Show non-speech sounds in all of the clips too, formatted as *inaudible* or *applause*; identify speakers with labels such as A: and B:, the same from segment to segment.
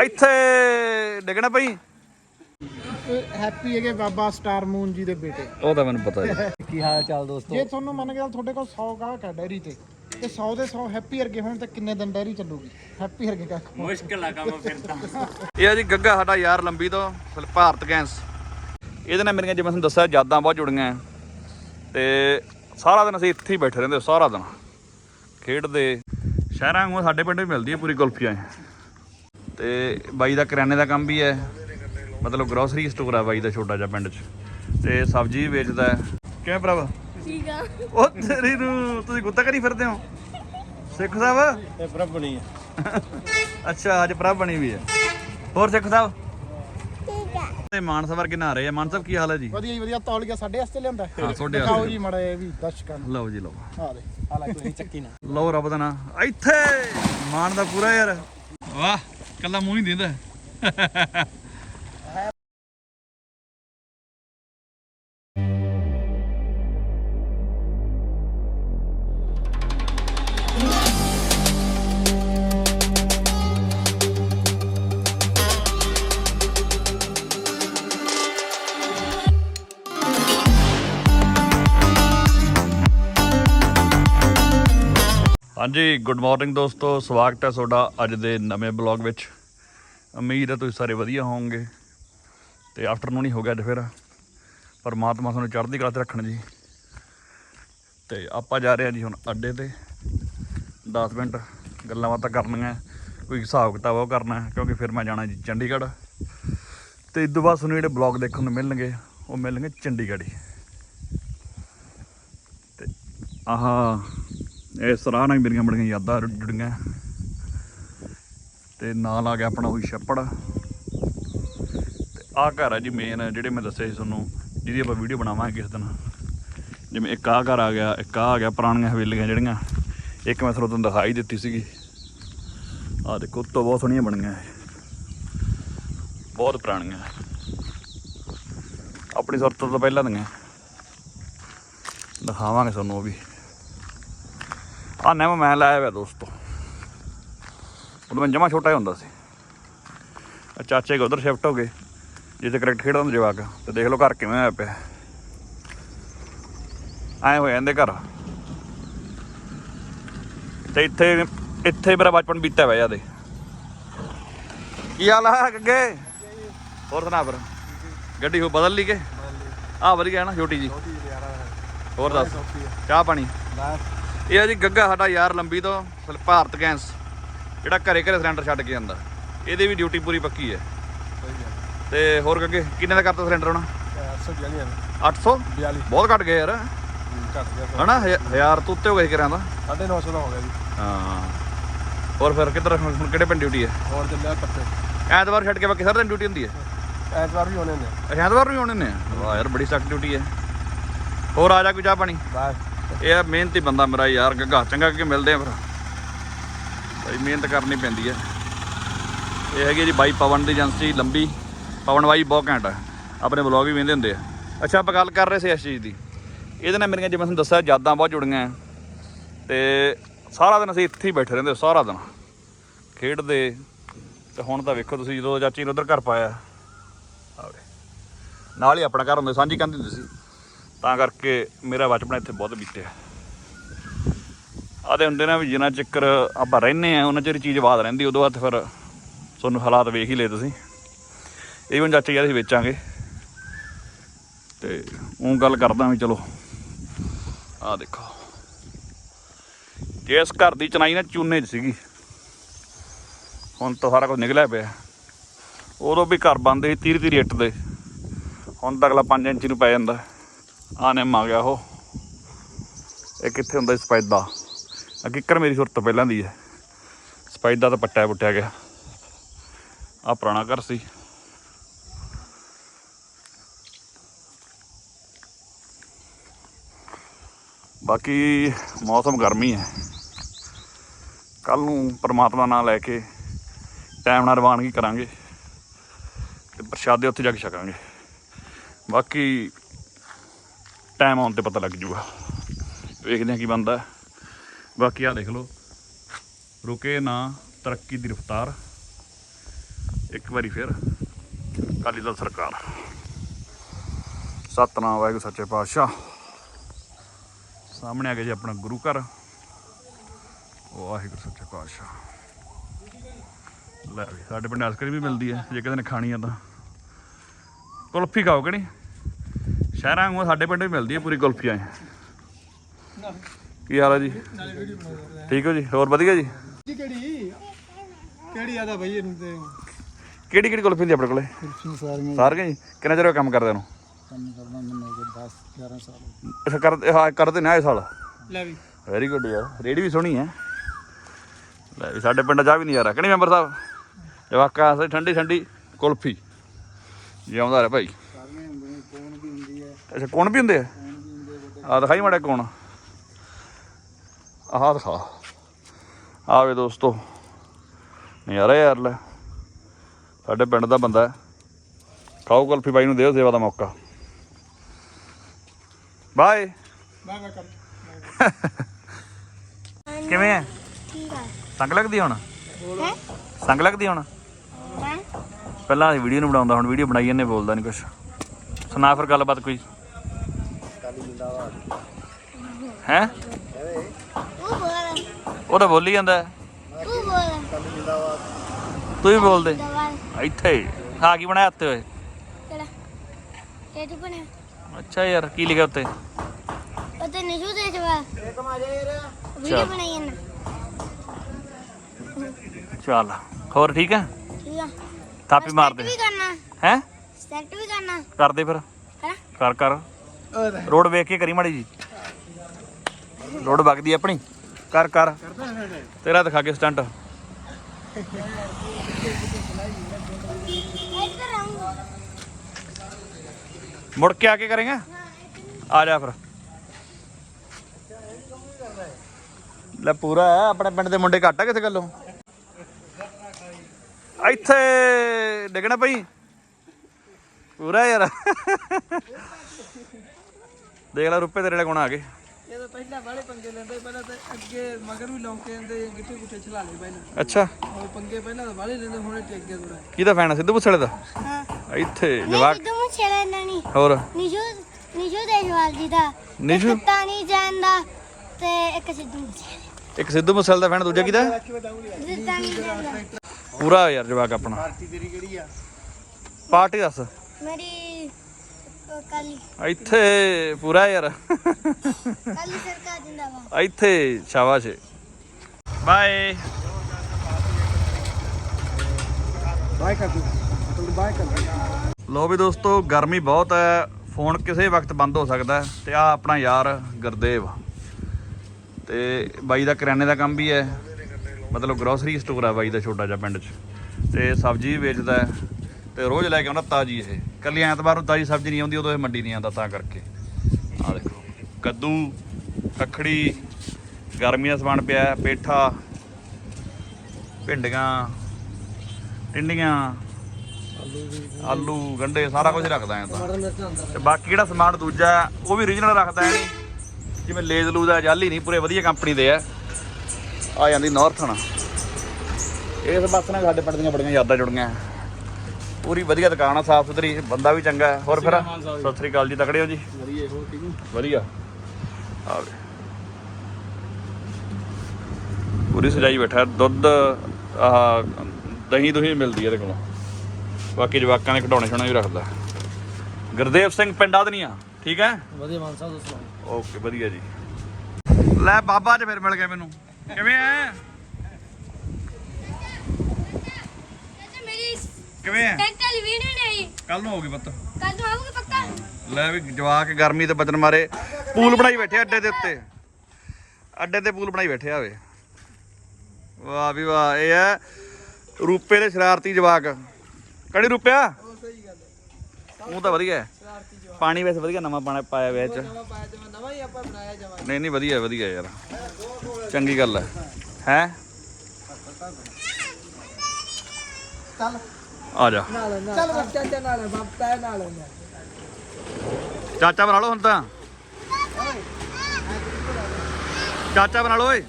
A: ਇੱਥੇ ਡਿੱਗਣਾ ਪਈ।
B: ਹੈਪੀ ਹੈਗੇ ਬਾਬਾ ਸਟਾਰ ਮੂਨ ਜੀ ਦੇ ਬੇਟੇ।
A: ਉਹ ਤਾਂ ਮੈਨੂੰ ਪਤਾ ਹੈ।
C: ਕੀ ਹਾਲ ਚਾਲ ਦੋਸਤੋ?
B: ਜੇ ਤੁਹਾਨੂੰ ਮੰਨ ਗਿਆ ਤੁਹਾਡੇ ਕੋਲ 100 ਗਾਹਕ ਹੈ ਡੈਰੀ ਤੇ ਤੇ 100 ਦੇ 100 ਹੈਪੀ ਵਰਗੇ ਹੋਣ ਤੇ ਕਿੰਨੇ ਦਿਨ ਡੈਰੀ ਚੱਲੂਗੀ? ਹੈਪੀ ਵਰਗੇ ਗਾਹਕ
C: ਮੁਸ਼ਕਿਲ ਆ ਕੰਮ ਫਿਰ ਤਾਂ।
A: ਇਹ ਆ ਜੀ ਗੱਗਾ ਸਾਡਾ ਯਾਰ ਲੰਬੀ ਤੋਂ ਫਿਲ- ਭਾਰਤ ਗੈਂਸ। ਇਹਦੇ ਨਾਲ ਮੇਰੀਆਂ ਜਿਵੇਂ ਤੁਹਾਨੂੰ ਦੱਸਿਆ ਯਾਦਾਂ ਬਹੁਤ ਜੁੜੀਆਂ। ਤੇ ਸਾਰਾ ਦਿਨ ਅਸੀਂ ਇੱਥੇ ਹੀ ਬੈਠੇ ਰਹਿੰਦੇ ਸਾਰਾ ਦਿਨ। ਖੇਡਦੇ ਸ਼ਹਿਰਾਂ ਨੂੰ ਸਾਡੇ ਪਿੰਡ ਵੀ ਮਿਲਦੀ ਹੈ ਪੂਰੀ ਕੁਲਫੀਆਂ। ਤੇ ਬਾਈ ਦਾ ਕਰਿਆਨੇ ਦਾ ਕੰਮ ਵੀ ਹੈ। ਮਤਲਬ ਗਰੋਸਰੀ ਸਟੋਰ ਹੈ ਬਾਈ ਦਾ ਛੋਟਾ ਜਿਹਾ ਪਿੰਡ 'ਚ। ਤੇ ਸਬਜ਼ੀ ਵੀ ਵੇਚਦਾ ਹੈ। ਕਿਵੇਂ ਭਰਾਵਾ
D: ਠੀਕ ਆ।
A: ਉਹ ਤੇਰੀ ਨੂੰ ਤੁਸੀਂ ਗੁੱਤਾ ਕਰੀ ਫਿਰਦੇ ਹੋ? ਸਿੱਖ ਸਾਹਿਬ?
C: ਇਹ ਪ੍ਰਭ ਨਹੀਂ ਹੈ
A: ਅੱਛਾ ਅੱਜ ਪ੍ਰਭ ਬਣੀ ਵੀ ਹੈ। ਹੋਰ ਸਿੱਖ ਸਾਹਿਬ?
D: ਠੀਕ ਆ।
A: ਤੇ ਮਾਨਸਾ ਵਰਗੇ ਨਾ ਰਹੇ ਆ। ਮਾਨ ਸਾਹਿਬ ਕੀ ਹਾਲ ਹੈ ਜੀ?
B: ਵਧੀਆ ਜੀ ਵਧੀਆ। ਤੌਲੀਆ ਸਾਡੇ ਵਾਸਤੇ ਲਿਆਂਦਾ
A: ਹਾਂ, ਤੁਹਾਡੇ
B: ਦਿਖਾਓ
A: ਵਾਸਤੇ।
B: ਜੀ ਮੜਾ ਇਹ ਵੀ ਦਰਸ਼ਕਾਂ ਨੂੰ।
A: ਲਓ ਜੀ ਲਓ।
B: ਆ ਦੇ।
C: ਹਾਲਾ ਕੋਈ ਚੱਕੀ ਨਾ।
A: ਲਓ ਰੱਬ ਦਾ ਨਾਂ ਇੱਥੇ! ਮਾਨ ਦਾ ਪੂਰਾ ਯਾਰ। ਵਾਹ! ਕੱਲਾ ਮੂੰਹ ਹੀ ਹਾਂਜੀ ਗੁੱਡ ਮਾਰਨਿੰਗ ਦੋਸਤੋ, ਸਵਾਗਤ ਹੈ ਤੁਹਾਡਾ ਅੱਜ ਦੇ ਨਵੇਂ ਬਲੌਗ ਵਿੱਚ। ਉਮੀਦ ਹੈ ਤੁਸੀਂ ਸਾਰੇ ਵਧੀਆ ਹੋਵੋਗੇ। ਤੇ ਆਫਟਰਨੂਨ ਹੀ ਹੋ ਗਿਆ ਅੱਜ ਫਿਰ। ਪਰਮਾਤਮਾ ਤੁਹਾਨੂੰ ਚੜ੍ਹਦੀ ਕਲਾ 'ਤੇ ਰੱਖਣ ਜੀ। ਤੇ ਆਪਾਂ ਜਾ ਰਹੇ ਹਾਂ ਜੀ ਹੁਣ ਅੱਡੇ ਤੇ। 10 ਮਿੰਟ ਗੱਲਾਂ ਬਾਤਾਂ ਕਰਨੀਆਂ, ਕੋਈ ਹਿਸਾਬ ਕਿਤਾਬ ਉਹ ਕਰਨਾ, ਕਿਉਂਕਿ ਫਿਰ ਮੈਂ ਜਾਣਾ ਜੀ ਚੰਡੀਗੜ੍ਹ। ਤੇ ਇਸ ਤੋਂ ਬਾਅਦ ਤੁਹਾਨੂੰ ਜਿਹੜੇ ਬਲੌਗ ਦੇਖਣ ਨੂੰ ਮਿਲਣਗੇ, ਉਹ ਮਿਲਣਗੇ ਚੰਡੀਗੜ੍ਹ ਹੀ। ਤੇ ਆਹਾ। ਇਸ ਸਰਾਹ ਨਾਲ ਹੀ ਮੇਰੀਆਂ ਬੜੀਆਂ ਯਾਦਾਂ ਜੁੜ- ਜੁੜੀਆਂ ਤੇ ਨਾਲ ਆ ਗਿਆ ਆਪਣਾ ਉਹੀ ਛੱਪੜ। ਤੇ ਆਹ ਘਰ ਹੈ ਜੀ ਮੇਨ ਜਿਹੜੇ ਮੈਂ ਦੱਸਿਆ ਸੀ ਤੁਹਾਨੂੰ, ਜਿਹਦੀ ਆਪਾਂ ਵੀਡੀਓ ਬਣਾਵਾਂਗੇ ਕਿਸ ਦਿਨ। ਜਿਵੇਂ ਇੱਕ ਆਹ ਘਰ ਆ ਗਿਆ, ਇੱਕ ਆਹ ਆ ਗਿਆ, ਪੁਰਾਣੀਆਂ ਹਵੇਲੀਆਂ ਜਿਹੜੀਆਂ। ਇੱਕ ਮੈਂ ਤੁਹਾਨੂੰ ਦਿਖਾਈ ਦਿੱਤੀ ਸੀਗੀ। ਆਹ ਦੇਖੋ, ਉੱਤੋਂ ਬਹੁਤ ਸੋਹਣੀਆਂ ਬਣੀਆਂ ਬਹੁਤ ਪੁਰਾਣੀਆਂ। ਆਪਣੀ ਸੁਰਤ ਤੋਂ ਪਹਿਲਾਂ ਦੀਆਂ। ਦਿਖਾਵਾਂਗੇ ਤੁਹਾਨੂੰ ਉਹ ਵੀ। ਆ ਨਵਾਂ ਮੈਂ ਲਾਇਆ ਹੋਇਆ ਦੋਸਤੋ। ਉਦੋਂ ਮੈਂ ਜਮਾ ਛੋਟਾ ਹੀ ਹੁੰਦਾ ਸੀ। ਆ ਚਾਚੇ ਕੋ ਉਧਰ ਸ਼ਿਫਟ ਹੋ ਗਏ। ਜਿੱਥੇ ਕ੍ਰਿਕਟ ਖੇਡਦਾ ਹੁੰਦਾ ਜਵਾਕ। ਤੇ ਦੇਖ ਲਓ ਘਰ ਕਿਵੇਂ ਹੋਇਆ ਪਿਆ। ਐ ਹੋ ਜਾਂਦੇ ਘਰ। ਤੇ ਇੱਥੇ ਇੱਥੇ ਮੇਰਾ ਬਚਪਨ ਬੀਤਿਆ ਹੋਇਆ ਜਿਆਦੇ ਕੀ ਹਾਲ ਆ ਅੱਗੇ? ਹੋਰ ਸੁਣਾ ਫਿਰ। ਗੱਡੀ ਹੋ ਬਦਲ ਲਈ ਕੇ? ਆ ਵਧੀਆ ਹੈ ਨਾ ਛੋਟੀ ਜੀ ਹੋਰ ਦੱਸ। ਚਾਹ ਪਾਣੀ?
C: ਬਸ।
A: ਇਹ ਆ ਜੀ ਗੱਗਾ ਸਾਡਾ ਯਾਰ ਲੰਬੀ ਤੋਂ ਭਾਰਤ ਗੈਸ ਜਿਹੜਾ ਘਰੇ ਘਰੇ ਸਿਲੰਡਰ ਛੱਡ ਕੇ ਜਾਂਦਾ ਇਹਦੀ ਵੀ ਡਿਊਟੀ ਪੂਰੀ ਪੱਕੀ ਹੈ। ਤੇ ਹੋਰ ਗੱਗੇ ਕਿੰਨੇ ਦਾ ਕਰਤਾ ਸਿਲੰਡਰ ਹੁਣ?
C: 842
A: 800
C: 42
A: ਬਹੁਤ ਘਟ ਗਏ ਯਾਰ।
C: ਘੱਟ ਗਿਆ
A: ਹਨਾ ਤੋਂ ਉੱਤੇ ਹੋ ਗਏ ਕਿਰਾਂ ਦਾ
C: 950 ਦਾ ਹੋ ਗਿਆ ਜੀ।
A: ਹਾਂ। ਹੋਰ ਫਿਰ ਕਿੱਧਰ ਹੁਣ ਹੁਣ ਕਿਹੜੇ ਪਿੰਡ ਡਿਊਟੀ ਹੈ?
C: ਹੋਰ ਚੱਲਿਆ ਪੱਤੇ।
A: ਐਤਵਾਰ ਛੱਡ ਕੇ ਬਾਕੀ ਸਾਰੇ ਦਿਨ ਡਿਊਟੀ ਹੁੰਦੀ ਹੈ?
C: ਐਤਵਾਰ ਵੀ ਹੋਣੇ ਨੇ
A: ਐਤਵਾਰ ਵੀ ਆਉਣੇ ਨੇ ਵਾਹ ਯਾਰ ਬੜੀ ਸਖਤ ਡਿਊਟੀ ਹੈ। ਹੋਰ ਆ ਜਾ ਕੋਈ ਚਾਹ ਪਾਣੀ?
C: ਬਸ
A: ਇਹ ਆ, ਮਿਹਨਤੀ ਬੰਦਾ ਮੇਰਾ ਯਾਰ ਗੱਗਾ ਚੰਗਾ ਕਿ ਮਿਲਦੇ ਆ ਫਿਰ। ਬਈ ਮਿਹਨਤ ਕਰਨੀ ਪੈਂਦੀ ਹੈ ਇਹ ਹੈਗੀ ਜੀ ਬਾਈ ਪਵਨ ਦੀ ਏਜੰਸੀ, ਲੰਬੀ। ਪਵਨ ਬਾਈ ਬਹੁਤ ਘੈਂਟ ਹੈ ਆਪਣੇ ਵਲੌਗ ਵੀ ਵੇਂਦੇ ਹੁੰਦੇ ਆ। ਅੱਛਾ, ਆਪਾਂ ਗੱਲ ਕਰ ਰਹੇ ਸੀ ਇਸ ਚੀਜ਼ ਦੀ। ਇਹਦੇ ਨਾਲ ਮੇਰੀਆਂ, ਜਿਵੇਂ ਤੁਹਾਨੂੰ ਦੱਸਿਆ, ਯਾਦਾਂ ਬਹੁਤ ਜੁੜੀਆਂ ਹੈ। ਤੇ ਸਾਰਾ ਦਿਨ ਅਸੀਂ ਇੱਥੇ ਹੀ ਬੈਠੇ ਰਹਿੰਦੇ ਸਾਰਾ ਦਿਨ। ਖੇਡਦੇ। ਤੇ ਹੁਣ ਤਾਂ ਵੇਖੋ ਤੁਸੀਂ ਜਦੋਂ ਚਾਚੀ ਨੇ ਉਧਰ ਘਰ ਪਾਇਆ। ਆਵੇ ਨਾਲ ਹੀ ਆਪਣਾ ਘਰ ਹੁੰਦੇ, ਸਾਂਝੀ ਕੰਧ ਹੁੰਦੀ ਸੀ। ਤਾਂ ਕਰਕੇ ਮੇਰਾ ਬਚਪਨ ਇੱਥੇ ਬਹੁਤ ਬੀਤਿਆ। ਆਦੇ ਹੁੰਦੇ ਨਾ ਵੀ ਜਿੰਨਾ ਚੱਕਰ ਆਪਾਂ ਰਹਿੰਦੇ ਆ ਉਹਨਾਂ ਚਿਰ ਚੀਜ਼ ਬਾਦ ਰਹਿੰਦੀ, ਉਦੋਂ ਬਾਅਦ ਫਿਰ ਤੁਹਾਨੂੰ ਹਾਲਾਤ ਵੇਖ ਹੀ ਲਏ ਤੁਸੀਂ। ਈਵਨ ਚਾਚਾ ਯਾਰ ਅਸੀਂ ਵੇਚਾਂਗੇ। ਤੇ ਉਹ ਗੱਲ ਕਰਦਾ ਵੀ ਚਲੋ। ਆਹ ਦੇਖੋ। ਜੇ ਇਸ ਘਰ ਦੀ ਚਨਾਈ ਨਾ ਚੂਨੇ 'ਚ ਸੀਗੀ, ਹੁਣ ਤਾਂ ਸਾਰਾ ਕੁਝ ਨਿਕਲਿਆ ਪਿਆ। ਉਦੋਂ ਵੀ ਘਰ ਬੰਦੇ ਸੀ 30 30 ਇੱਟ ਦੇ। ਹੁਣ ਤਾਂ ਅਗਲਾ 5 ਇੰਚ ਨੂੰ ਪੈ ਜਾਂਦਾ। ਆ ਨਿੰਮ ਆ ਗਿਆ ਉਹ। ਇਹ ਕਿੱਥੇ ਹੁੰਦਾ ਸਪਾਈਦਾ? ਸਪੈਦਾ ਆ ਕਿੱਕਰ ਮੇਰੀ ਸੁਰਤ ਪਹਿਲਾਂ ਦੀ ਹੈ। ਸਪਾਈਦਾ ਤਾਂ ਪੱਟਿਆ ਪੁੱਟਿਆ ਗਿਆ। ਆ ਪੁਰਾਣਾ ਘਰ ਸੀ। ਬਾਕੀ ਮੌਸਮ ਗਰਮੀ ਹੈ। ਕੱਲ ਨੂੰ ਪਰਮਾਤਮਾ ਨਾਲ ਲੈ ਕੇ ਟਾਈਮ ਨਾਲ ਰਵਾਨਗੀ ਕਰਾਂਗੇ ਤੇ ਪ੍ਰਸ਼ਾਦੇ ਉੱਥੇ ਜਾ ਕੇ ਛਕਾਂਗੇ। ਬਾਕੀ ਟਾਈਮ ਆਉਣ ਤੇ ਪਤਾ ਲੱਗ ਜੂਗਾ। ਵੇਖਦੇ ਹਾਂ ਕੀ ਬੰਦਾ ਬਾਕੀ ਆ ਦੇਖ ਲਓ। ਰੁਕੇ ਨਾ ਤਰੱਕੀ ਦੀ ਰਫ਼ਤਾਰ। ਇੱਕ ਵਾਰੀ ਫਿਰ ਅਕਾਲੀ ਦਲ ਸਰਕਾਰ। ਸਤਨਾਮ ਵਾਹਿਗੁਰੂ, ਸੱਚੇ ਪਾਤਸ਼ਾਹ। ਸਾਹਮਣੇ ਆ ਗਿਆ ਜੀ ਆਪਣਾ ਗੁਰੂ ਘਰ। ਵਾਹਿਗੁਰੂ, ਸੱਚੇ ਪਾਤਸ਼ਾਹ। ਲੈ ਸਾਡੇ ਪਿੰਡ ਆਈਸਕ੍ਰੀਮ ਵੀ ਮਿਲਦੀ ਹੈ। ਜੇ ਕਿਸੇ ਨੇ ਖਾਣੀ ਆ ਤਾਂ। ਕੁਲਫੀ ਖਾਓ ਕਿ ਨਹੀਂ? ਸ਼ਹਿਰਾਂ ਵਾਂਗੂ ਸਾਡੇ ਪਿੰਡ ਵੀ ਮਿਲਦੀ ਹੈ ਪੂਰੀ ਕੁਲਫੀ ਆਏ। ਕੀ ਹਾਲ ਹੈ ਜੀ? ਠੀਕ ਹੋ ਜੀ? ਹੋਰ ਵਧੀਆ ਜੀ?
B: ਕਿਹੜੀ? ਕਿਹੜੀ ਆਦਾ ਬਈ ਇਹਨੂੰ ਤੇ।
A: ਕਿਹੜੀ ਕਿਹੜੀ ਕੁਲਫੀ ਹੁੰਦੀ ਆਪਣੇ ਕੋਲੇ?
B: ਕੁਲਫੀ ਸਾਰੀਆਂ
A: ਸਾਰੀਆਂ ਜੀ ਕਿੰਨਾ ਚਿਰ ਹੋ ਗਿਆ ਕੰਮ ਕਰਦੇ ਨੂੰ?
B: ਕੰਮ ਕਰਦਾ ਮੈਨੂੰ ਜੇ 10 11 ਸਾਲ
A: ਅੱਛਾ ਕਰਦੇ ਹਾਂ ਕਰਦੇ ਨੇ ਆਏ ਸਾਲ?
B: ਲੈ ਵੀ।
A: ਵੈਰੀ ਗੁੱਡ ਯਾਰ। ਰੇੜੀ ਵੀ ਸੋਹਣੀ ਹੈ। ਲੈ ਵੀ ਸਾਡੇ ਪਿੰਡ ਜਾ ਵੀ ਨਹੀਂ ਯਾਰ ਕਿਹੜੀ ਮੈਂਬਰ ਸਾਹਿਬ? ਜਵਾਕਾ ਠੰਡੀ ਠੰਡੀ ਕੁਲਫੀ। ਜਿਉਂਦਾ ਰਿਹਾ ਭਾਈ
B: ਸਾਰੀਆਂ ਹੁੰਦੀਆਂ ਕੋਣ ਵੀ ਹੁੰਦੀ ਹੈ
A: ਅੱਛਾ ਕੌਣ ਵੀ ਹੁੰਦੇ ਆ? ਦਿਖਾਈ ਮਾੜਾ ਕੌਣ? ਆਹ ਦਿਖਾ। ਆਵੇ ਦੋਸਤੋ ਨਜ਼ਾਰਾ ਯਾਰ ਲੈ। ਸਾਡੇ ਪਿੰਡ ਦਾ ਬੰਦਾ ਹੈ। ਖਾਓ ਕੁਲਫੀ ਬਾਈ ਨੂੰ ਦਿਓ ਸੇਵਾ ਦਾ ਮੌਕਾ। ਬਾਏ।
B: ਬਾਏ ਬਾਏ ਕਰ
A: ਕਿਵੇਂ ਹੈ
D: ਠੀਕ ਆ।
A: ਸੰਗ ਲੱਗਦੀ ਹੁਣ?
D: ਹੈ?
A: ਸੰਗ ਲੱਗਦੀ ਹੁਣ? ਪਹਿਲਾਂ ਵੀਡੀਓ ਨੂੰ ਬਣਾਉਂਦਾ ਹੁਣ ਵੀਡੀਓ ਬਣਾਈ ਇਹਨੇ ਬੋਲਦਾ ਨਹੀਂ ਕੁਛ। ਸੁਣਾ ਫਿਰ ਗੱਲਬਾਤ ਕੋਈ। ਹੈ?
D: ਉਹ ਬੋਲ
A: ਉਹ ਤਾਂ ਬੋਲੀ ਜਾਂਦਾ।
D: ਉਹ ਬੋਲ
A: ਤੂੰ ਵੀ ਬੋਲ ਦੇ। ਇੱਥੇ ਹਾਂ। ਕੀ ਬਣਾਇਆ ਉੱਤੇ ਓਏ?
D: ਕਿਹੜਾ ਕਿਹੜੀ ਬਣੇ
A: ਅੱਛਾ ਯਾਰ ਕੀ ਲਿਖਿਆ ਉੱਤੇ
D: ਉਹ ਤੇ ਨਿਸ਼ੂ ਦੇ ਜਵਾ ਇੱਕ ਮਾਜੇ ਯਾਰ ਵੀਡੀਓ ਬਣਾਈ ਨਾ
A: ਚੱਲ ਹੋਰ ਠੀਕ ਹੈ
D: ਠੀਕ ਆ?
A: ਥਾਪੀ ਮਾਰ ਦੇ
D: ਵੀ ਕਰਨਾ।
A: ਹੈ?
D: ਸੈਕਟ ਵੀ ਕਰਨਾ।
A: ਕਰ ਦੇ ਫਿਰ ਕਰ ਕਰ। ਰੋਡ ਵੇਖ ਕੇ ਕਰੀ ਮਾੜੀ ਜੀ। ਰੋਡ ਵਗਦੀ ਆਪਣੀ। ਕਰ ਕਰ। ਤੇਰਾ ਦਿਖਾ ਕੇ ਸਟੰਟ। ਮੁੜ ਕੇ ਆ ਕੇ ਕਰੇਗਾ? ਆ ਜਾ ਫਿਰ। ਲੈ ਪੂਰਾ ਹੈ, ਆਪਣੇ ਪਿੰਡ ਦੇ ਮੁੰਡੇ ਘੱਟ ਆ ਕਿਸੇ ਗੱਲੋਂ। ਇੱਥੇ ਡਿੱਗਣਾ ਪਈ। ਪੂਰਾ ਯਾਰ। ਦੇਖ ਲੈ ਰੁਪਏ ਤੇਰੇ ਕੋਲ ਆ ਗਏ।
E: ਇਹ ਤਾਂ ਪਹਿਲਾਂ ਵਾਲੇ ਪੰਗੇ ਲੈਂਦੇ ਪਹਿਲਾਂ ਤਾਂ ਅੱਗੇ ਮਗਰ ਵੀ ਲੌਂਕੇ ਜਾਂਦੇ ਗਿੱਟੇ ਗੁੱਟੇ ਚਲਾ ਲਏ ਪਹਿਲਾਂ।
A: ਅੱਛਾ।
E: ਉਹ ਪੰਗੇ ਪਹਿਲਾਂ ਤਾਂ ਵਾਲੇ ਲੈਂਦੇ ਹੁਣੇ ਟਿਕ ਗਏ ਥੋੜਾ
A: ਕਿਹਦਾ ਫੈਨ ਆ ਸਿੱਧੂ ਮੂਸੇਵਾਲੇ ਦਾ?
D: ਹਾਂ।
A: ਇੱਥੇ ਜਵਾਕ।
D: ਸਿੱਧੂ ਮੂਸੇਵਾਲਾ ਨਹੀਂ
A: ਹੋਰ?
D: ਨਿਸ਼ੂ ਨਿਸ਼ੂ ਦੇਜਵਾਲ ਜੀ ਦਾ।
A: ਨਿਸ਼ੂ?
D: ਕੁੱਤਾ ਨਹੀਂ ਜਾਂਦਾ ਤੇ ਇੱਕ ਸਿੱਧੂ ਮੂਸੇਵਾਲਾ।
A: ਇੱਕ ਸਿੱਧੂ ਮੂਸੇਵਾਲੇ ਦਾ ਫੈਨ ਦੂਜਾ ਕਿਹਦਾ?
D: ਜਿੱਦਾਂ ਨਹੀਂ ਜਾਂਦਾ
A: ਪੂਰਾ ਯਾਰ ਜਵਾਕ ਆਪਣਾ।
B: ਪਾਰਟੀ ਤੇਰੀ ਕਿਹੜੀ ਆ?
A: ਪਾਰਟੀ ਦੱਸ।
D: ਮੇਰੀ ਕਾਲੀ
A: ਇੱਥੇ ਪੂਰਾ ਯਾਰ
D: ਕਾਲੀ ਸਰਕਾਰ ਜਿੰਦਾਬਾਦ
A: ਇੱਥੇ ਸ਼ਾਬਾਸ਼ ਬਾਏ
B: ਬਾਏ ਕਰ ਦੂੰ ਬਾਏ ਕਰ
A: ਲੋ ਵੀ ਦੋਸਤੋ ਗਰਮੀ ਬਹੁਤ ਹੈ। ਫੋਨ ਕਿਸੇ ਵਕਤ ਬੰਦ ਹੋ ਸਕਦਾ ਹੈ ਤੇ ਆ ਆਪਣਾ ਯਾਰ ਗੁਰਦੇਵ। ਤੇ ਬਾਈ ਦਾ ਕਰਿਆਨੇ ਦਾ ਕੰਮ ਵੀ ਹੈ। ਮਤਲਬ ਗਰੋਸਰੀ ਸਟੋਰ ਹੈ ਬਾਈ ਦਾ ਛੋਟਾ ਜਿਹਾ ਪਿੰਡ 'ਚ। ਤੇ ਸਬਜ਼ੀ ਵੀ ਵੇਚਦਾ ਹੈ। ਤੇ ਰੋਜ਼ ਲੈ ਕੇ ਆਉਂਦਾ ਤਾਜੀ ਇਹ। ਕੱਲੀ ਐਤਵਾਰ ਨੂੰ ਤਾਜੀ ਸਬਜ਼ੀ ਨਹੀਂ ਆਉਂਦੀ, ਉਦੋਂ ਇਹ ਮੰਡੀ ਨਹੀਂ ਆਉਂਦਾ ਤਾਂ ਕਰਕੇ। ਆ ਦੇਖੋ, ਕੱਦੂ, ਖੱਖੜੀ ਗਰਮੀ ਦਾ ਸਮਾਨ ਪਿਆ, ਪੇਠਾ, ਭਿੰਡੀਆਂ, ਟਿੰਡੀਆਂ, ਆਲੂ, ਗੰਡੇ, ਸਾਰਾ ਕੁਝ ਰੱਖਦਾ ਐ ਤਾਂ। ਤੇ ਬਾਕੀ ਜਿਹੜਾ ਸਮਾਨ ਦੂਜਾ, ਉਹ ਵੀ ਓਰੀਜਨਲ ਰੱਖਦਾ ਐ ਨਹੀਂ ਜਿਵੇਂ ਲੇਜ਼ ਲੂਜ਼ ਆ ਜਾਲੀ ਨਹੀਂ, ਪੂਰੇ ਵਧੀਆ ਕੰਪਨੀ ਦੇ ਆ। ਆ ਜਾਂਦੀ ਨਾਰਥਨ ਇਸ ਬੱਸ ਨਾਲ ਸਾਡੇ ਪਿੰਡ ਦੀਆਂ ਬੜੀਆਂ ਯਾਦਾਂ ਜੁੜੀਆਂ। ਪੂਰੀ ਵਧੀਆ ਦੁਕਾਨ ਆ ਸਾਫ਼ ਸੁਥਰੀ ਬੰਦਾ ਵੀ ਚੰਗਾ ਹੈ। ਹੋਰ ਫਿਰ? ਸਤਿ ਸ੍ਰੀ ਅਕਾਲ ਜੀ ਤਕੜੇ ਹੋ ਜੀ?
B: ਵਧੀਆ ਹੋ ਠੀਕ ਹੋ?
A: ਵਧੀਆ। ਆਵੇ ਪੂਰੀ ਸਜਾਈ ਬੈਠਾ। ਦੁੱਧ ਆਹ ਦਹੀਂ ਦੁਹੀਂ ਮਿਲਦੀ ਹੈ ਇਹਦੇ ਕੋਲੋਂ। ਬਾਕੀ ਜਵਾਕਾਂ ਦੇ ਘਟਾਉਣੇ ਛੋਣੇ ਵੀ ਰੱਖਦਾ। ਗੁਰਦੇਵ ਸਿੰਘ ਪਿੰਡ ਆਦਨੀਆਂ ਠੀਕ ਹੈ?
E: ਵਧੀਆ ਮਾਨ ਸਾਹਿਬ ਦੱਸੋ
A: ਓਕੇ ਵਧੀਆ ਜੀ। ਲੈ ਬਾਬਾ ਚ ਫਿਰ ਮਿਲ ਗਏ ਮੈਨੂੰ। ਕਿਵੇਂ ਐ
D: ਮੇਰੀ
A: ਕਿਵੇਂ ਐ
D: ਟੈਂਟ ਵਾਲੀ ਵੀਡੀਓ ਨਹੀਂ
A: ਕੱਲ ਨੂੰ ਹੋਗੀ ਪੁੱਤ।
D: ਕੱਲ ਨੂੰ ਆਊਗੀ ਪੱਕਾ?
A: ਲੈ ਵੀ ਜਵਾਕ ਗਰਮੀ ਤੇ ਬਚਣ ਮਾਰੇ। ਪੂਲ ਬਣਾਈ ਬੈਠੇ ਆ ਅੱਡੇ ਦੇ ਉੱਤੇ। ਅੱਡੇ ਤੇ ਪੂਲ ਬਣਾਈ ਬੈਠੇ ਆ ਵੇ। ਵਾਹ ਵੀ ਵਾਹ ਇਹ ਹੈ ਰੂਪੇ ਦੇ ਸ਼ਰਾਰਤੀ ਜਵਾਕ। ਕਿਹੜੀ ਰੂਪਿਆ?
E: ਉਹ ਸਹੀ ਗੱਲ ਹੈ
A: ਉਹ ਤਾਂ ਵਧੀਆ ਹੈ। ਪਾਣੀ ਵੈਸੇ ਵਧੀਆ ਨਵਾਂ ਪਾਣਾ ਪਾਇਆ ਵਿੱਚ
E: ਨਵਾਂ ਪਾਇਆ ਜਮਾ ਨਵਾਂ ਹੀ ਆਪਾਂ ਬਣਾਇਆ ਜਮਾ
A: ਨਹੀਂ ਨਹੀਂ ਵਧੀਆ ਵਧੀਆ ਯਾਰ। ਚੰਗੀ ਗੱਲ ਹੈ। ਹੈ?
B: ਚੱਲ।
A: ਆ ਜਾ।
E: ਨਾਲ ਨਾਲ। ਚਾਚਾ ਨਾਲ ਬਾਪ ਨਾਲ
A: ਚਾਚਾ ਬਣਾ ਲਓ ਹੁਣ ਤਾਂ। ਚਾਚਾ ਬਣਾ ਲਓ ਓਏ।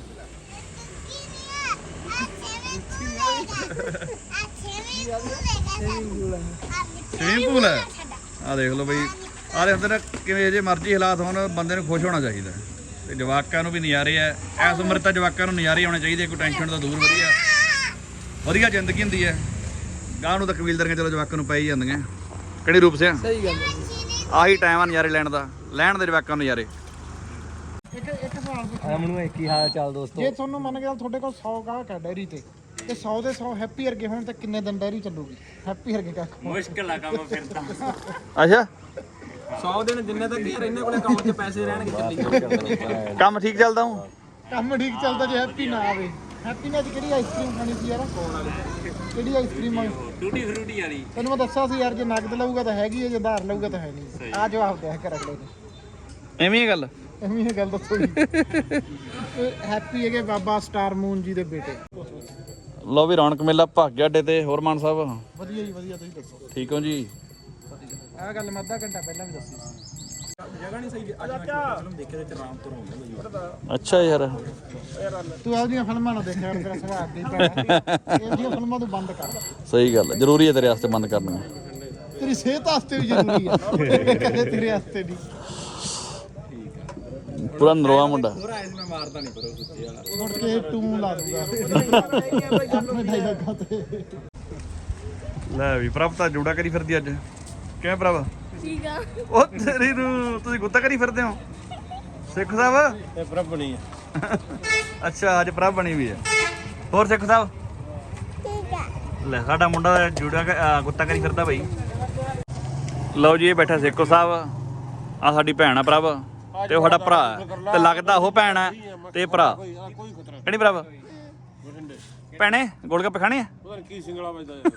A: ਪੂਲ ਹੈ। ਆ ਦੇਖ ਲਓ ਬਈ। ਆ ਦੇ ਹੁੰਦੇ ਨੇ ਕਿਵੇਂ ਜੇ ਮਰਜ਼ੀ ਹਾਲਾਤ ਹੋਣ ਬੰਦੇ ਨੂੰ ਖੁਸ਼ ਹੋਣਾ ਚਾਹੀਦਾ। ਤੇ ਜਵਾਕਾਂ ਨੂੰ ਵੀ ਨਜ਼ਾਰੇ ਆ। ਇਸ ਉਮਰ ਤਾਂ ਜਵਾਕਾਂ ਨੂੰ ਨਜ਼ਾਰੇ ਆਉਣੇ ਚਾਹੀਦੇ ਕੋਈ ਟੈਨਸ਼ਨ ਤੋਂ ਦੂਰ ਵਧੀਆ। ਵਧੀਆ ਜ਼ਿੰਦਗੀ ਹੁੰਦੀ ਹੈ। ਗਾਂ ਨੂੰ ਤਾਂ ਕਬੀਲਦਾਰੀਆਂ ਚਲੋ ਜਵਾਕਾਂ ਨੂੰ ਪੈ ਹੀ ਜਾਂਦੀਆਂ। ਕਿਹੜੀ ਰੂਪ ਸਿਆ
E: ਸਹੀ ਗੱਲ ਹੈ।
A: ਆਹੀ ਟਾਈਮ ਆ ਨਜ਼ਾਰੇ ਲੈਣ ਦਾ। ਲੈਣ ਦੇ ਜਵਾਕਾਂ ਨੂੰ ਨਜ਼ਾਰੇ।
B: ਇੱਕ ਇੱਕ ਸਵਾਲ ਪੁੱਛੋ
C: ਅਮਨ ਨੂੰ ਕੀ ਹਾਲ ਚਾਲ ਦੋਸਤੋ।
B: ਜੇ ਤੁਹਾਨੂੰ ਮੰਨ ਕੇ ਚੱਲ ਤੁਹਾਡੇ ਕੋਲ 100 ਗਾਹਕ ਹੈ ਡੈਰੀ ਤੇ ਤੇ 100 ਦੇ 100 ਹੈਪੀ ਵਰਗੇ ਹੋਣ ਤੇ ਕਿੰਨੇ ਦਿਨ ਡੈਰੀ ਚੱਲੂਗੀ? ਹੈਪੀ ਵਰਗੇ ਕੱਖ
A: ਅੱਛਾ।
E: 100 ਦਿਨ ਜਿੰਨੇ ਤੱਕ ਯਾਰ ਇਹਨਾਂ ਕੋਲੇ ਅਕਾਊਂਟ 'ਚ ਪੈਸੇ ਰਹਿਣਗੇ ਚੱਲੀ
A: ਕੰਮ ਠੀਕ ਚੱਲਦਾ ਹੂੰ?
B: ਕੰਮ ਠੀਕ ਚੱਲਦਾ ਜੇ ਹੈਪੀ ਨਾ ਆਵੇ। ਹੈਪੀ ਨੇ ਅੱਜ ਕਿਹੜੀ ਆਈਸਕ੍ਰੀਮ ਖਾਣੀ ਸੀ ਯਾਰ? ਕਿਹੜੀ ਆਈਸਕ੍ਰੀਮ ਆ?
E: ਟੂਟੀ ਫਰੂਟੀ ਵਾਲੀ।
B: ਤੈਨੂੰ ਮੈਂ ਦੱਸਿਆ ਸੀ ਯਾਰ ਜੇ ਨਗਦ ਲਊਗਾ ਤਾਂ ਹੈਗੀ ਹੈ ਜੇ ਉਧਾਰ ਲਊਗਾ ਤਾਂ ਹੈ ਨਹੀਂ। ਆ ਜਵਾਬ ਦਿਆ ਕਰ ਅਗਲੇ ਨੇ
A: ਐਵੇਂ ਹੀ ਗੱਲ?
B: ਐਵੇਂ ਇਹ ਗੱਲ ਦੱਸੋ ਜੀ। ਹੈਪੀ ਹੈਗੇ ਬਾਬਾ ਸਟਾਰ ਮੂਨ ਜੀ ਦੇ ਬੇਟੇ।
A: ਲੋ ਵੀ ਰੌਣਕ ਮੇਲਾ ਭੱਗ ਗਿਆ ਅੱਡੇ ਤੇ ਹੋਰ ਮਾਨ ਸਾਹਿਬ।
B: ਵਧੀਆ ਜੀ ਵਧੀਆ ਤੁਸੀਂ ਦੱਸੋ।
A: ਠੀਕ ਹੋ ਜੀ?
B: ਆਹ ਗੱਲ ਮੈਂ ਅੱਧਾ ਘੰਟਾ ਪਹਿਲਾਂ ਵੀ ਦੱਸੀ ਸੀ।
A: ਅੱਛਾ ਯਾਰ।
B: ਤੂੰ ਆਪਦੀਆਂ ਫਿਲਮਾਂ ਨਾ ਦੇਖਿਆ ਕਰ, ਤੇਰਾ ਸੁਭਾਅ ਹੀ ਪੈਣਾ ਇਹਦੀਆਂ ਫਿਲਮਾਂ ਤੂੰ ਬੰਦ ਕਰ।
A: ਸਹੀ ਗੱਲ ਹੈ ਜ਼ਰੂਰੀ ਹੈ ਤੇਰੇ ਵਾਸਤੇ ਬੰਦ ਕਰਨਾ
B: ਤੇਰੀ ਸਿਹਤ ਵਾਸਤੇ ਵੀ ਜ਼ਰੂਰੀ ਹੈ ਤੇਰੇ ਵਾਸਤੇ ਨਹੀਂ।
A: ਪੂਰਾ ਨਰੋਆ ਮੁੰਡਾ।
B: ਮੁੜ ਕੇ ਦੂਗਾ।
A: ਲੈ ਵੀ ਪ੍ਰਭ ਤਾਂ ਜੂੜਾ ਕਰੀ ਫਿਰਦੀ ਅੱਜ। ਕਿਵੇਂ ਪ੍ਰਭ?
D: ਠੀਕ ਆ।
A: ਉਹ ਤੇਰੀ ਨੂੰ ਤੁਸੀਂ ਗੁੱਤਾ ਕਰੀ ਫਿਰਦੇ ਹੋ? ਸਿੱਖ ਸਾਹਿਬ?
C: ਇਹ ਪ੍ਰਭ ਬਣੀ ਹੈ
A: ਅੱਛਾ ਅੱਜ ਪ੍ਰਭ ਬਣੀ ਵੀ ਹੈ ਹੋਰ ਸਿੱਖ ਸਾਹਿਬ?
D: ਠੀਕ ਆ।
A: ਲੈ ਸਾਡਾ ਮੁੰਡਾ ਜੂੜਾ ਕ- ਅਹ ਗੁੱਤਾ ਕਰੀ ਫਿਰਦਾ ਬਈ। ਲਓ ਜੀ ਇਹ ਬੈਠਾ ਸੇਖੋ ਸਾਹਿਬ। ਆ ਸਾਡੀ ਭੈਣ ਆ ਪ੍ਰਭ। ਤੇ ਉਹ ਸਾਡਾ ਭਰਾ ਹੈ। ਤੇ ਲੱਗਦਾ ਉਹ ਭੈਣ ਹੈ ਤੇ ਇਹ ਭਰਾ। ਕਿਹੜੀ ਪ੍ਰਭ? ਭੈਣੇ ਗੋਲਗੱਪੇ ਖਾਣੇ ਆ?
C: ਪਤਾ ਨਹੀਂ ਕੀ ਸਿੰਗਲਾ ਵੱਜਦਾ
A: ਯਾਰ।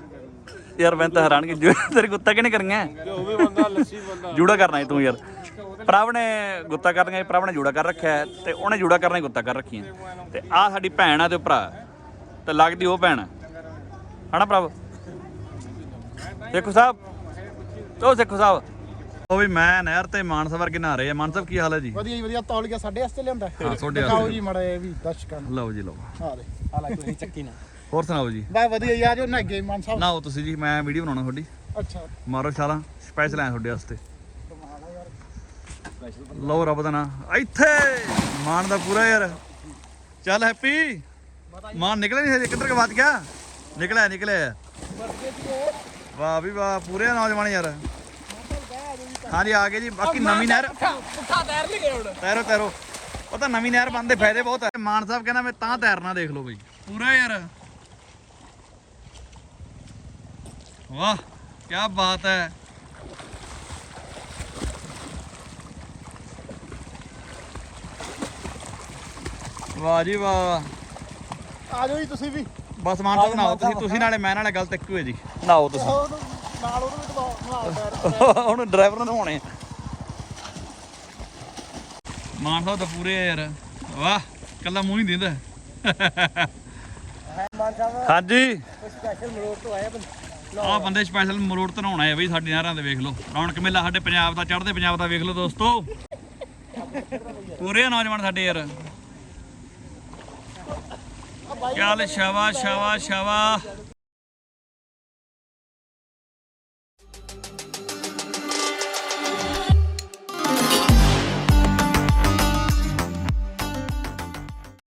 A: *laughs* ਮੈਂ ਤਾਂ ਹੈਰਾਨ ਕਿ ਤੇਰੀ ਗੁੱਤਾ ਕਿਹਨੇ ਕਰੀਆਂ?
C: ਜੇ ਹੋਵੇ ਬੰਦਾ ਲੱਸੀ ਬੰਦਾ। *laughs*
A: ਜੂੜਾ ਕਰਨਾ ਹੈ ਤੂੰ ਯਾਰ। ਪ੍ਰਭ ਨੇ ਗੁੱਤਾ ਕਰਨੀਆਂ ਪ੍ਰਭ ਨੇ ਜੂੜਾ ਕਰ ਰੱਖਿਆ ਹੈ ਤੇ ਉਹਨੇ ਜੂੜਾ ਕਰਨਾ ਹੀ ਗੁੱਤਾ ਕਰ ਰੱਖੀਆਂ ਤੇ ਆ ਸਾਡੀ ਭੈਣ ਆ ਤੇ ਉਹ ਭਰਾ। ਹੈ। ਤੇ ਲੱਗਦੀ ਉਹ ਭੈਣ। ਹੈ ਹਨਾ ਪ੍ਰਭ? ਦੇਖੋ ਸਾਹਿਬ? ਉਹ ਦੇਖੋ ਸਾਹਿਬ। ਉਹ ਵੀ ਮੈਂ ਨਹਿਰ ਤੇ ਮਾਨਸਾ ਵਰਗੇ ਨਹਾ ਰਹੇ ਆ। ਮਾਨ ਸਾਹਿਬ ਕੀ ਹਾਲ ਹੈ ਜੀ?
B: ਵਧੀਆ ਜੀ ਵਧੀਆ। ਤੌਲੀਆ ਸਾਡੇ ਵਾਸਤੇ ਲਿਆਂਦਾ।
A: ਹਾਂ, ਤੁਹਾਡੇ
B: ਦਿਖਾਓ। ਜੀ ਮੜਾ ਇਹ ਵੀ ਦਰਸ਼ਕਾਂ ਨੂੰ।
A: ਲਓ ਜੀ ਲਓ।
B: ਆ ਦੇ
E: ਆ ਲੈ ਤੁਸੀਂ ਚੱਕੀ ਨਾ।
A: ਹੋਰ ਸੁਣਾਓ ਜੀ?
B: ਬਾ ਵਧੀਆ ਯਾਰ ਜੋ ਨੱਗੇ ਮਾਨ ਸਾਹਿਬ।
A: ਨਹਾਓ ਤੁਸੀਂ ਜੀ ਮੈਂ ਵੀਡੀਓ ਬਣਾਉਣਾ ਤੁਹਾਡੀ।
B: ਅੱਛਾ।
A: ਮਾਰੋ ਛਾਲਾਂ ਸਪੈਸ਼ਲ ਆਇਆ ਤੁਹਾਡੇ ਵਾਸਤੇ। ਲਓ ਰੱਬ ਦਾ ਨਾਂ ਇੱਥੇ! ਮਾਨ ਦਾ ਪੂਰਾ ਯਾਰ। ਚੱਲ ਹੈਪੀ। ਮਾਨ ਨਿਕਲਿਆ ਨਹੀਂ ਹਜੇ ਕਿੱਧਰ ਕ ਵੱਜ ਗਿਆ? ਨਿਕਲਿਆ ਨਿਕਲਿਆ। ਵਾਹ ਵੀ ਵਾਹ ਪੂਰੇ ਨੌਜਵਾਨ ਯਾਰ। ਹਾਂਜੀ ਆ ਗਏ ਜੀ ਬਾਕੀ ਨਵੀਂ ਨਹਿਰ।
E: ਪੁੱਠਾ ਤੈਰ ਲਗੇ ਹੁਣ।
A: ਤੈਰੋ ਤੈਰੋ। ਉਹ ਤਾਂ ਨਵੀਂ ਨਹਿਰ ਬੰਦੇ ਫਾਇਦੇ ਬਹੁਤ ਹੈ ਮਾਨ ਸਾਹਿਬ ਕਹਿੰਦਾ ਮੈਂ ਤਾਂ ਤੈਰਨਾ ਦੇਖ ਲਓ ਬਈ। ਪੂਰਾ ਯਾਰ। ਵਾਹ ਕੀ ਬਾਤ ਹੈ। ਵਾਹ ਜੀ ਵਾਹ।
B: ਆ ਜਾਓ ਜੀ ਤੁਸੀਂ ਵੀ।
A: ਬਸ ਮਾਨ ਸਾਹਿਬ ਨਹਾਓ ਤੁਸੀਂ ਤੁਸੀਂ ਨਾਲੇ ਮੈਂ ਨਾਲੇ ਗਲਤ ਇੱਕੋ ਹੈ ਜੀ। ਨਹਾਓ ਤੁਸੀਂ।
B: ਨਾਲ ਉਹਨੂੰ ਵੀ ਦਬਾਓ ਨਾਲ ਪੈਰ
A: ਹੁਣ ਡਰਾਈਵਰ ਨੂੰ ਨਹਾਉਣੇ ਆ। ਮਾਨ ਸਾਹਿਬ ਤਾਂ ਪੂਰੇ ਆ ਯਾਰ। ਵਾਹ ਕੱਲਾ ਮੂੰਹ ਹੀ ਦਿੰਦਾ। ਹਾਂਜੀ।
B: ਸਪੈਸ਼ਲ ਮਰੋੜ ਤੋਂ ਆਇਆ ਬੰਦਾ?
A: ਆਹ ਬੰਦੇ ਸਪੈਸ਼ਲ ਮਰੋੜ ਤੋਂ ਨਹਾਉਣ ਆਏ ਬਈ ਸਾਡੇ ਨਹਿਰਾਂ ਦੇ ਵੇਖ ਲਓ। ਰੌਣਕ ਮੇਲਾ ਸਾਡੇ ਪੰਜਾਬ ਦਾ ਚੜ੍ਹਦੇ ਪੰਜਾਬ ਦਾ ਵੇਖ ਲਓ ਦੋਸਤੋ। ਪੂਰੇ ਨੌਜਵਾਨ ਸਾਡੇ ਯਾਰ। ਚੱਲ ਸ਼ਾਬਾਸ਼ ਸ਼ਾਬਾਸ਼ ਸ਼ਾਬਾਸ਼।